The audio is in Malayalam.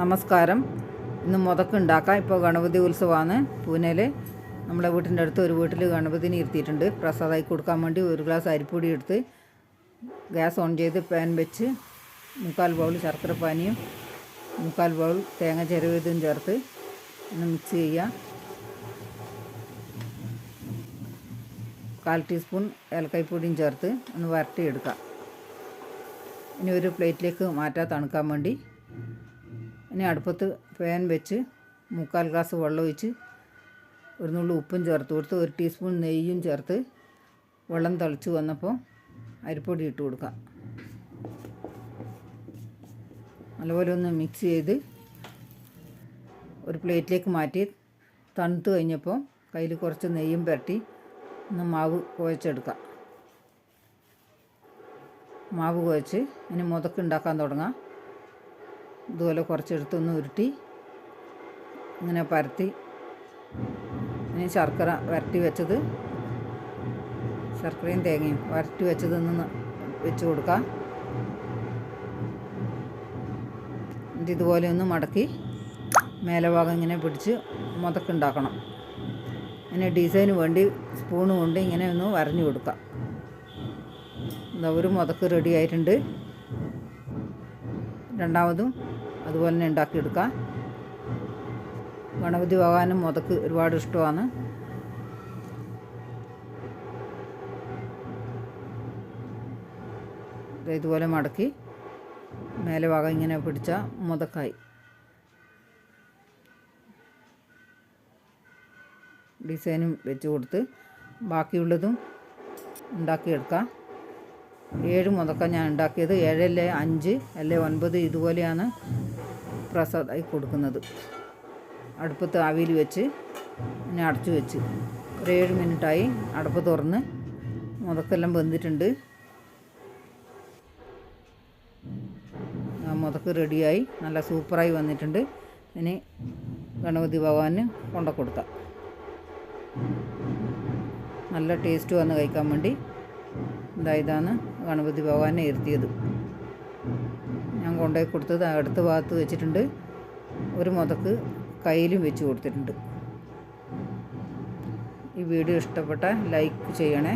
നമസ്കാരം. ഇന്ന് മുതക്കുണ്ടാക്കാം ഇപ്പോൾ ഗണപതി ഉത്സവമാണ് പൂനെയിൽ നമ്മുടെ വീട്ടിന്റെ അടുത്ത് ഒരു വീട്ടിൽ ഗണപതിനെ ഇരുത്തിയിട്ടുണ്ട്. പ്രസാദമായി കൊടുക്കാൻ വേണ്ടി ഒരു ഗ്ലാസ് അരിപ്പൊടി എടുത്ത് ഗ്യാസ് ഓൺ ചെയ്ത് പാൻ വെച്ച് മുക്കാൽ ബൗൾ ശർക്കര പാനിയും മുക്കാൽ ബൗൾ തേങ്ങ ചെരുവതും ചേർത്ത് ഒന്ന് മിക്സ് ചെയ്യുക. കാൽ ടീസ്പൂൺ ഏലക്കായ്പൊടിയും ചേർത്ത് ഒന്ന് വരട്ടിയെടുക്കുക. ഇനി ഒരു പ്ലേറ്റിലേക്ക് മാറ്റാൻ തണുക്കാൻ വേണ്ടി ഇനി അടുപ്പത്ത് പാൻ വെച്ച് മുക്കാൽ ഗ്ലാസ് വെള്ളം ഒഴിച്ച് ഒരു നുള്ളു ഉപ്പും ചേർത്ത് കൊടുത്ത് ഒരു ടീസ്പൂൺ നെയ്യും ചേർത്ത് വെള്ളം തിളച്ച് വന്നപ്പോൾ അരിപ്പൊടി ഇട്ട് കൊടുക്കാം. നല്ലപോലെ ഒന്ന് മിക്സ് ചെയ്ത് ഒരു പ്ലേറ്റിലേക്ക് മാറ്റി തണുത്ത് കഴിഞ്ഞപ്പോൾ കയ്യിൽ കുറച്ച് നെയ്യും പുരട്ടി ഒന്ന് മാവ് കുഴച്ചെടുക്കാം. മാവ് കുഴച്ച് ഇനി മുതക്ക് ഉണ്ടാക്കാൻ തുടങ്ങാം. ഇതുപോലെ കുറച്ചെടുത്തൊന്ന് ഉരുട്ടി ഇങ്ങനെ പരത്തി ഇനി ശർക്കര വരട്ടി വെച്ചത് ശർക്കരയും തേങ്ങയും വരട്ടി വെച്ചതൊന്ന് വെച്ച് കൊടുക്കാം. എന്നിട്ട് ഇതുപോലെ ഒന്ന് മടക്കി മേലെ ഭാഗം ഇങ്ങനെ പിടിച്ച് മുതക്കുണ്ടാക്കണം. ഇങ്ങനെ ഡിസൈന് വേണ്ടി സ്പൂണ് കൊണ്ട് ഇങ്ങനെ ഒന്ന് വരഞ്ഞു കൊടുക്കാം. എന്താ ഒരു മുതക്ക് റെഡി ആയിട്ടുണ്ട്. രണ്ടാമതും അതുപോലെ തന്നെ ഉണ്ടാക്കിയെടുക്കാം ഗണപതി ഭഗവാനും മുതക്ക് ഒരുപാട് ഇഷ്ടമാണ്. ഇതുപോലെ മടക്കി മേലെ ഭാഗം ഇങ്ങനെ പിടിച്ച മുതക്കായി. ഡിസൈനും വെച്ച് കൊടുത്ത് ബാക്കിയുള്ളതും ഉണ്ടാക്കിയെടുക്കാം. ഏഴ് മുതക്കം ഞാൻ ഉണ്ടാക്കിയത്. ഏഴല്ലേ അഞ്ച് അല്ലേ ഒൻപത് ഇതുപോലെയാണ് പ്രസാദമായി കൊടുക്കുന്നത്. അടുപ്പത്ത് ആവിയിൽ വെച്ച് പിന്നെ അടച്ചു വെച്ച്. ഒരു ഏഴ് മിനിറ്റായി അടുപ്പ് തുറന്ന് മുതക്കെല്ലാം വെന്തിട്ടുണ്ട്. മുതക്ക് റെഡിയായി. നല്ല സൂപ്പറായി വന്നിട്ടുണ്ട്. ഇനി ഗണപതി ഭഗവാന് കൊണ്ട കൊടുക്കാം നല്ല ടേസ്റ്റ് വന്ന് കഴിക്കാൻ വേണ്ടി ഇതാ ഇതാണ് ഗണപതി ഭഗവാനെ ഇരുത്തിയത് ഞാൻ കൊണ്ടുപോയി കൊടുത്തത് അടുത്ത ഭാഗത്ത് വെച്ചിട്ടുണ്ട്. ഒരു മുതക്ക് കയ്യിലും വെച്ച് കൊടുത്തിട്ടുണ്ട്. ഈ വീഡിയോ ഇഷ്ടപ്പെട്ട ലൈക്ക് ചെയ്യണേ.